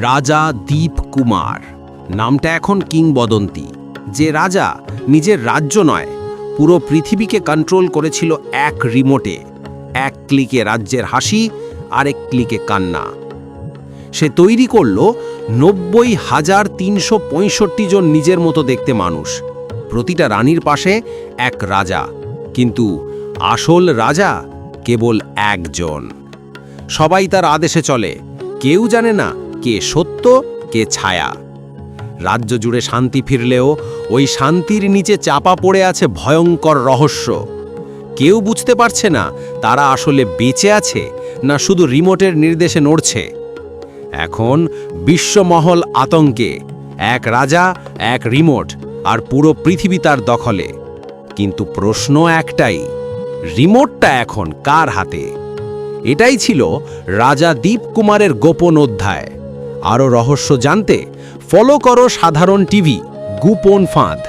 রাজা দীপ কুমার। নামটা এখন কিংবদন্তি। যে রাজা নিজের রাজ্য নয়, পুরো পৃথিবীকে কন্ট্রোল করেছিল এক রিমোটে এক ক্লিকে রাজ্যের হাসি, আরেক ক্লিকে কান্না। সে তৈরি করল নব্বই হাজার তিনশো পঁয়ষট্টি জন নিজের মতো দেখতে মানুষ। প্রতিটা রানীর পাশে এক রাজা। কিন্তু আসল রাজা কেবল একজন। সবাই তার আদেশে চলে। কেউ জানে না কে সত্য, কে ছায়া। রাজ্য জুড়ে শান্তি ফিরলেও ওই শান্তির নিচে চাপা পড়ে আছে ভয়ঙ্কর রহস্য। কেউ বুঝতে পারছে না তারা আসলে বেঁচে আছে না শুধু রিমোটের নির্দেশে নড়ছে। এখন বিশ্বমহল আতঙ্কে, এক রাজা, এক রিমোট, আর পুরো পৃথিবী তার দখলে। কিন্তু প্রশ্ন একটাই, রিমোটটা এখন কার হাতে? এটাই ছিল রাজা দীপ কুমারের গোপন অধ্যায়। আরও রহস্য জানতে ফলো করো সাধারণ টিভি গোপন ফাঁদ।